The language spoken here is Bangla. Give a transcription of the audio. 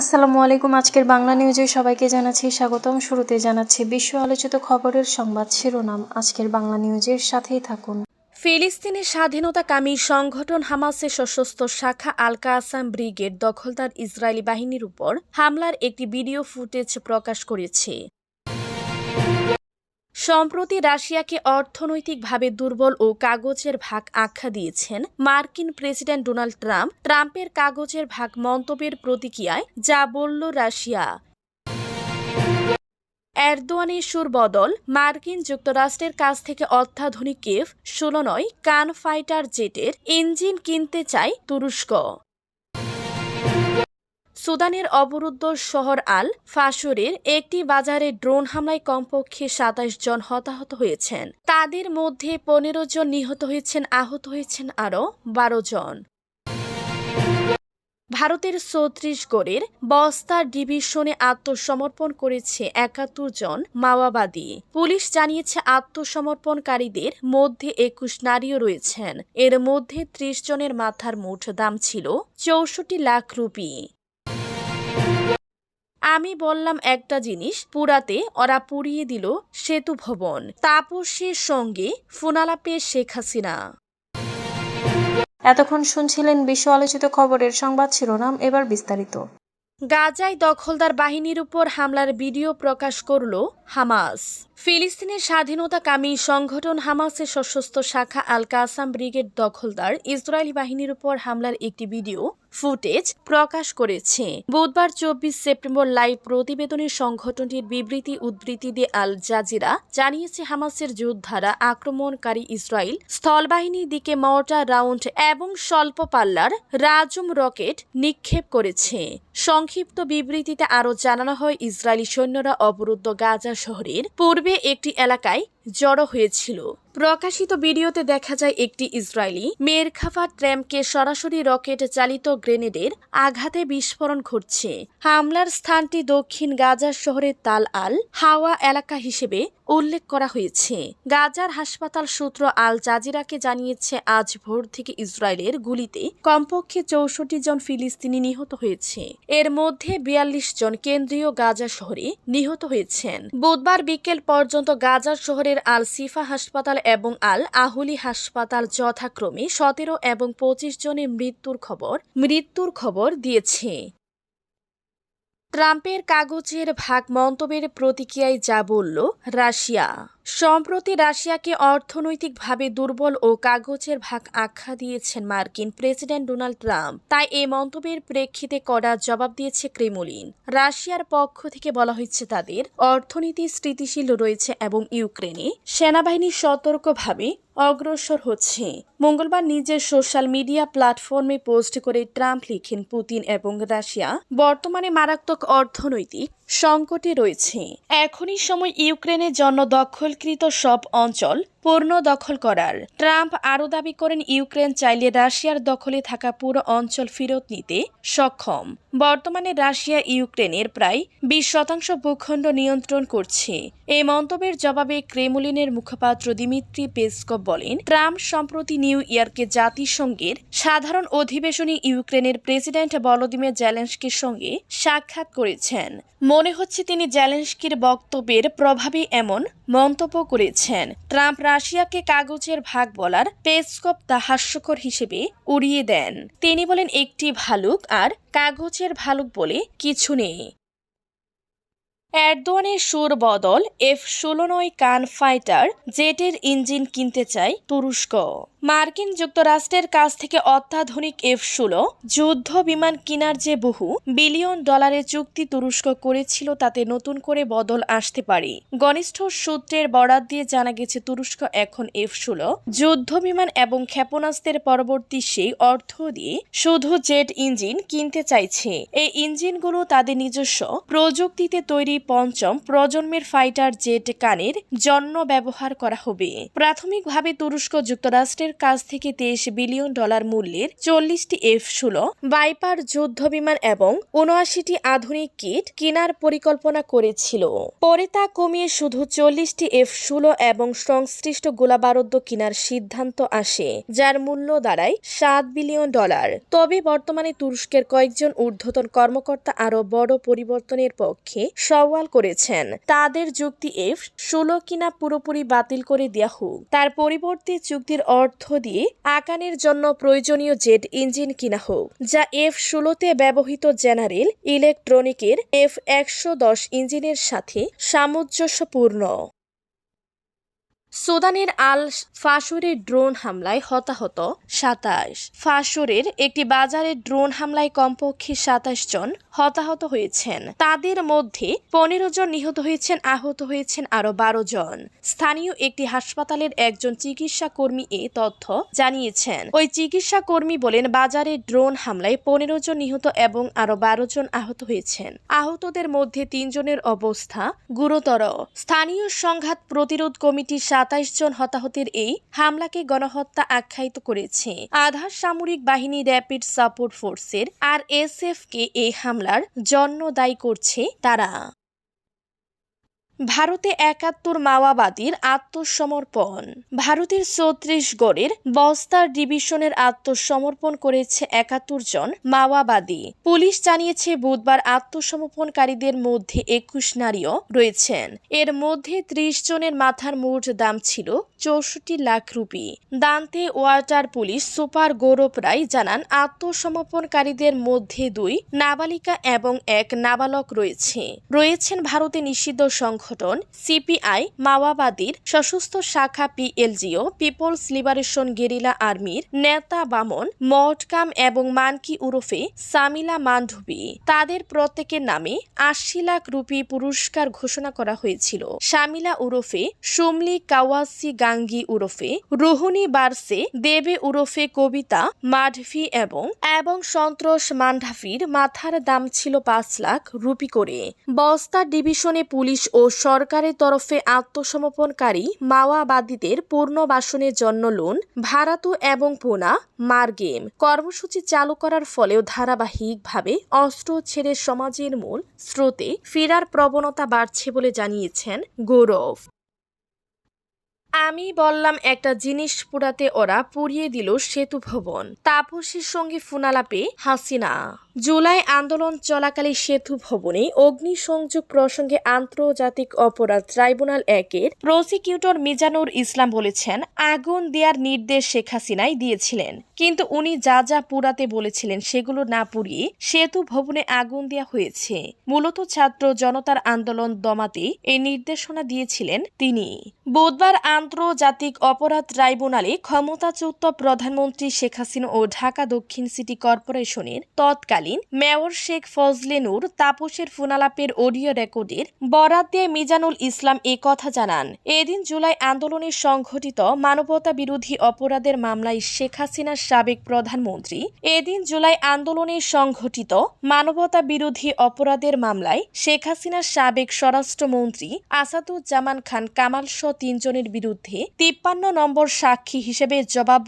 আসসালামু আলাইকুম, আজকের বাংলা নিউজে সবাইকে জানাচ্ছি স্বাগতম। শুরুতে জানাচ্ছি বিশ্ব আলোচিত খবরের সংবাদ শিরোনাম। আজকের বাংলা নিউজের সাথেই থাকুন। ফিলিস্তিনের স্বাধীনতাকামী সংগঠন হামাসের সশস্ত্র শাখা আলকা আসাম ব্রিগেড দখলদার ইসরায়েলি বাহিনীর উপর হামলার একটি ভিডিও ফুটেজ প্রকাশ করেছে। সম্প্রতি রাশিয়াকে অর্থনৈতিকভাবে দুর্বল ও কাগজের ভাগ আখ্যা দিয়েছেন মার্কিন প্রেসিডেন্ট ডোনাল্ড ট্রাম্প। ট্রাম্পের কাগজের ভাগ মন্তব্যের প্রতিক্রিয়ায় যা বলল রাশিয়া। এরদোয়ানের সুর বদল মার্কিন যুক্তরাষ্ট্রের কাছ থেকে অত্যাধুনিক কেফ, ষোলো নয়, কান ফাইটার জেটের ইঞ্জিন কিনতে চায় তুরস্ক। সুদানের অবরুদ্ধ শহর আল ফাসুরের একটি বাজারে ড্রোন হামলায় কমপক্ষে সাতাশ জন হতাহত হয়েছেন। তাদের মধ্যে পনেরো জন নিহত হয়েছেন, আহত হয়েছেন আরও বারো জন। ভারতের ছত্রিশগড়ের বস্তার ডিভিশনে আত্মসমর্পণ করেছে একাত্তর জন মাওবাদী। পুলিশ জানিয়েছে আত্মসমর্পণকারীদের মধ্যে একুশ নারীও রয়েছেন। এর মধ্যে ত্রিশ জনের মাথার মুঠ দাম ছিল চৌষট্টি লাখ রুপি। আমি বললাম একটা জিনিস পুরাতে ওরা পুড়িয়ে দিল সেতু ভবন। তাপসের সঙ্গে ফোনালাপে শেখ হাসিনা। এতক্ষণ শুনছিলেন বিশ্ব আলোচিত খবরের সংবাদ শিরোনাম এবার বিস্তারিত। গাজায় দখলদার বাহিনীর উপর হামলার ভিডিও প্রকাশ করল হামাস। ফিলিস্তিনের স্বাধীনতাকামী সংগঠন হামাসের সশস্ত্র শাখা আল কাসাম ব্রিগেড দখলদার ইসরায়েলি বাহিনীর উপর হামলার একটি ভিডিও ফুটেজ প্রকাশ করেছে। বুধবার চব্বিশ সেপ্টেম্বর লাইভ প্রতিবেদনে সংগঠনটির বিবৃতি উদ্ধৃতি দিয়ে আল জাজিরা জানিয়েছে, হামাসের যোদ্ধারা আক্রমণকারী ইসরায়েল স্থলবাহিনীর দিকে মর্টার রাউন্ড এবং স্বল্প পাল্লার রাজুম রকেট নিক্ষেপ করেছে। সংক্ষিপ্ত বিবৃতিতে আরও জানানো হয়, ইসরায়েলি সৈন্যরা অবরুদ্ধ গাজা শহরের পূর্বে একটি এলাকায় জড়ো হয়েছিল। প্রকাশিত ভিডিওতে দেখা যায় একটি ইসরায়েলি মেরখাফা ট্র্যামকে সরাসরি রকেট চালিত গ্রেনেডের আঘাতে বিস্ফোরণ ঘটছে। হামলার স্থানটি দক্ষিণ গাজার শহরের তাল আল হাওয়া এলাকা হিসেবে উল্লেখ করা হয়েছে। গাজার হাসপাতাল সূত্র আল জাজিরাকে জানিয়েছে, আজ ভোর থেকে ইসরায়েলের গুলিতে কমপক্ষে চৌষট্টি জন ফিলিস্তিনি নিহত হয়েছে। এর মধ্যে বিয়াল্লিশ জন কেন্দ্রীয় গাজা শহরে নিহত হয়েছেন। বুধবার বিকেল পর্যন্ত গাজা শহরের আল সিফা হাসপাতাল এবং আল আহুলি হাসপাতাল যথাক্রমে সতেরো এবং পঁচিশ জনের মৃত্যুর খবর মৃত্যুর খবর দিয়েছে। ট্রাম্পের কাগজের ভাগ মন্তব্যের প্রতিক্রিয়ায় যা বলল, রাশিয়া। সম্প্রতি রাশিয়াকে অর্থনৈতিকভাবে দুর্বল ও কাগজের ভাগ আখ্যা দিয়েছেন মার্কিন প্রেসিডেন্ট ডোনাল্ড ট্রাম্প। তাই এ মন্তব্যের প্রেক্ষিতে কড়া জবাব দিয়েছে ক্রেমলিন। রাশিয়ার পক্ষ থেকে বলা হয়েছে তাদের অর্থনীতি স্থিতিশীল রয়েছে এবং ইউক্রেনে সেনাবাহিনী সতর্কভাবে অগ্রসর হচ্ছে। মঙ্গলবার নিজের সোশ্যাল মিডিয়া প্ল্যাটফর্মে পোস্ট করে ট্রাম্প লিখেন, পুতিন এবং রাশিয়া বর্তমানে মারাত্মক অর্থনৈতিক সংকটে রয়েছে। এখনই সময় ইউক্রেনের জন্য দখলকৃত সব অঞ্চল পূর্ণ দখল করার। ট্রাম্প আরও দাবি করেন, ইউক্রেন চাইলে রাশিয়ার দখলে থাকা পুরো অঞ্চল ফেরত নিতে সক্ষম। বর্তমানে রাশিয়া ইউক্রেনের প্রায় বিশ শতাংশ ভূখণ্ড নিয়ন্ত্রণ করছে। এই মন্তব্যের জবাবে ক্রেমলিনের মুখপাত্র দিমিত্রি পেসকপ বলেন, ট্রাম্প সম্প্রতি নিউ ইয়র্কে জাতিসংঘের সাধারণ অধিবেশনে ইউক্রেনের প্রেসিডেন্ট ভলোদিমির জেলেন্সকির সঙ্গে সাক্ষাৎ করেছেন। মনে হচ্ছে তিনি জেলেন্সকির বক্তব্যের প্রভাবে এমন মন্তব্য করেছেন। ট্রাম্প রাশিয়াকে কাগজের ভাগ বলার পেসকপ দা হাস্যকর হিসেবে উড়িয়ে দেন। তিনি বলেন, একটি ভালুক আর কাগজের ভালুক বলে কিছু নেই। এরদোয়ানের সুর বদল এফ ষোলো নয় কান ফাইটার জেটের ইঞ্জিন কিনতে চায় তুরস্ক। মার্কিন যুক্তরাষ্ট্রের কাছ থেকে অত্যাধুনিক এফ ষোলো যুদ্ধ বিমান কেনার যে বহু বিলিয়ন ডলারের চুক্তি তুরস্ক করেছিল তাতে নতুন করে বদল আসতে পারে। ঘনিষ্ঠ সূত্রের বরাত দিয়ে জানা গেছে, তুরস্ক এখন এফ ষোলো যুদ্ধ বিমান এবং ক্ষেপণাস্ত্রের পরবর্তী সেই অর্থ দিয়ে শুধু জেট ইঞ্জিন কিনতে চাইছে। এই ইঞ্জিনগুলো তাদের নিজস্ব প্রযুক্তিতে তৈরি পঞ্চম প্রজন্মের ফাইটার জেট কানের জন্য ব্যবহার করা হবে। প্রাথমিকভাবে তুরস্ক যুক্তরাষ্ট্রের কাছ থেকে তেইশ বিলিয়ন ডলার মূল্যের চল্লিশটি এফ ষোলো বাইপার যুদ্ধ বিমান এবং উনআশিটি আধুনিক কিট কেনার পরিকল্পনা করেছিল। পরে তা কমিয়ে শুধু চল্লিশটি এফ ষোলো এবং সংশ্লিষ্ট গোলাবারুদ্ধ কেনার সিদ্ধান্ত আসে, যার মূল্য দাঁড়ায় সাত বিলিয়ন ডলার। তবে বর্তমানে তুরস্কের কয়েকজন ঊর্ধ্বতন কর্মকর্তা আরও বড় পরিবর্তনের পক্ষে সওয়াল করেছেন। তাদের যুক্তি এফ ষোলো কিনা পুরোপুরি বাতিল করে দেওয়া হোক। তার পরিবর্তে চুক্তির অর্থ দিয়ে আকানের জন্য প্রয়োজনীয় জেট ইঞ্জিন কিনা হোক, যা এফ ষোলোতে ব্যবহৃত জেনারেল ইলেকট্রনিকের এফ একশো দশ ইঞ্জিনের সাথে সামঞ্জস্যপূর্ণ। সুদানের আল ফাসুরের ড্রোন হামলায় হতাহত সাতাশ। ফাসুরের একটি বাজারে ড্রোন হামলায় কমপক্ষে সাতাশ জন হতাহত হয়েছেন। তাদের মধ্যে পনেরো জন নিহত হয়েছেন, আহত হয়েছেন আরও বারো জন। স্থানীয় একটি হাসপাতালের একজন চিকিৎসা কর্মী এ তথ্য জানিয়েছেন। ওই চিকিৎসা কর্মী বলেন, বাজারে ড্রোন হামলায় পনেরো জন নিহত এবং আরও বারো জন আহত হয়েছেন। আহতদের মধ্যে তিনজনের অবস্থা গুরুতর। স্থানীয় সংঘাত প্রতিরোধ কমিটি সাতাইশ জন হতাহতের এই হামলাকে গণহত্যা আখ্যায়িত করেছে। আধার সামরিক বাহিনী র্যাপিড সাপোর্ট ফোর্সের আর এস কে এই হামলার জন্য দায়ী করছে তারা। ভারতে একাত্তর মাওবাদীর আত্মসমর্পণ। ভারতের ছত্রিশগড়ের বস্তার ডিভিশনের আত্মসমর্পণ করেছে একাত্তর জন মাওবাদী। পুলিশ জানিয়েছে, বুধবার আত্মসমর্পণকারীদের মধ্যে একুশ নারীও রয়েছেন। এর মধ্যে ত্রিশ জনের মাথার মোট দাম ছিল চৌষট্টি lakh rupee. Dantewada police super Gaurav Rai জানান, আত্মসমর্পণকারীদের মধ্যে দুই নাবালিকা এবং এক নাবালক রয়েছে। রয়েছেন ভারতে নিষিদ্ধ সংগঠন সিপিআই মাওয়াবাদীর সশস্ত্র শাখা পিএলজিও, পিপলস লিবারেশন গেরিলা আর্মির নেতা বামন মটকাম এবং মানকি উরফে সামিলা মান্ডবী তাদের প্রত্যেকের নামে আশি লাখ রুপি পুরস্কার ঘোষণা করা হয়েছিল। শামিলা উরফে সুমলি কাওয়াসি গাঙ্গি উরফে রোহনী বার্সে দেবে উরফে কবিতা মাঢভি এবং এবং সন্তোষ মান্ডাফির মাথার দাম ছিল পাঁচ লাখ রুপি করে। বস্তা ডিভিশনে পুলিশ ও সরকারের তরফে আত্মসমর্পণকারী মাওয়াবাদীদের পুনর্বাসনের জন্য লোন, ভাড়াতু এবং পোনা মার্গেম। কর্মসূচি চালু করার ফলেও ধারাবাহিকভাবে অস্ত্র ছেড়ে সমাজের মূল স্রোতে ফেরার প্রবণতা বাড়ছে বলে জানিয়েছেন গৌরব। আমি বললাম একটা জিনিস পুরাতে ওরা পুড়িয়ে দিল সেতু ভবন। তাপসের সঙ্গে ফুনালাপে হাসিনা। জুলাই আন্দোলন চলাকালে সেতু ভবনে অগ্নিসংযোগ প্রসঙ্গে আন্তর্জাতিক অপরাধ ট্রাইব্যুনাল একের প্রসিকিউটর মিজানুর ইসলাম বলেছেন, আগুন দেওয়ার নির্দেশ শেখ হাসিনাই দিয়েছিলেন। কিন্তু উনি যা যা পুরাতে বলেছিলেন সেগুলো না পুড়িয়ে সেতু ভবনে আগুন দেওয়া হয়েছে। মূলত ছাত্র জনতার আন্দোলন দমাতে এই নির্দেশনা দিয়েছিলেন তিনি। বুধবার আন্তর্জাতিক অপরাধ ট্রাইব্যুনালে ক্ষমতাচ্যুত প্রধানমন্ত্রী শেখ হাসিনা ও ঢাকা দক্ষিণ সিটি কর্পোরেশনের তৎকালীন মেয়র শেখ ফজলে নূর তাপসের ফুনালাপের অডিও রেকর্ডের বরাত দিয়ে মিজানুল ইসলাম এ কথা জানান। এদিন জুলাই আন্দোলনে সংঘটিত মানবতা বিরোধী অপরাধের মামলায় শেখ হাসিনার সাবেক প্রধানমন্ত্রী এদিন জুলাই আন্দোলনে সংঘটিত মানবতা বিরোধী অপরাধের মামলায় শেখ হাসিনার সাবেক স্বরাষ্ট্রমন্ত্রী আসাদুজ্জামান খান কামাল তিনজনের বিরুদ্ধে তিপ্পান্ন নম্বর সাক্ষী হিসেবে জবাব